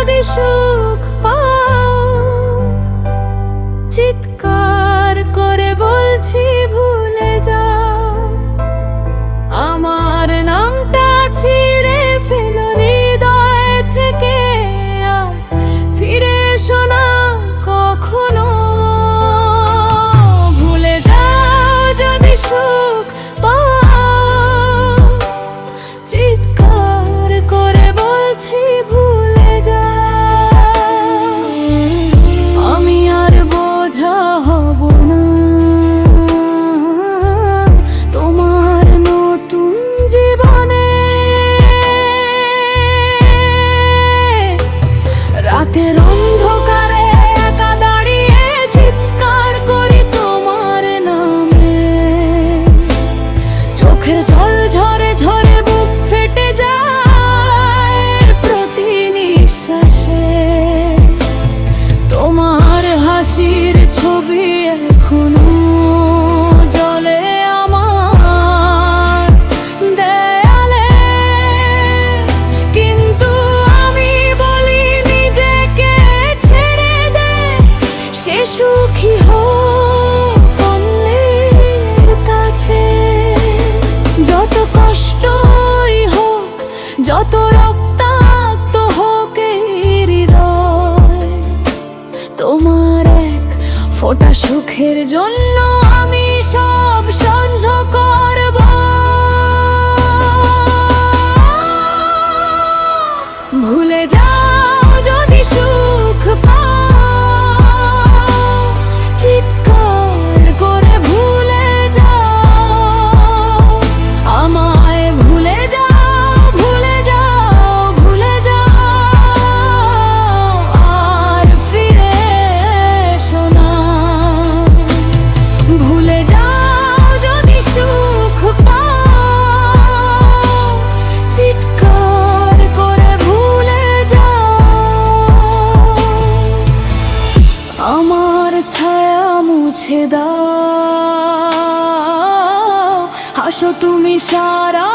我的手 That on me. কষ্টই হোক যত রক্তাক্ত হোক হৃদয় তোমার এক ফোটা সুখের জন্য আমি সব সহ্য আসো তুমি সারা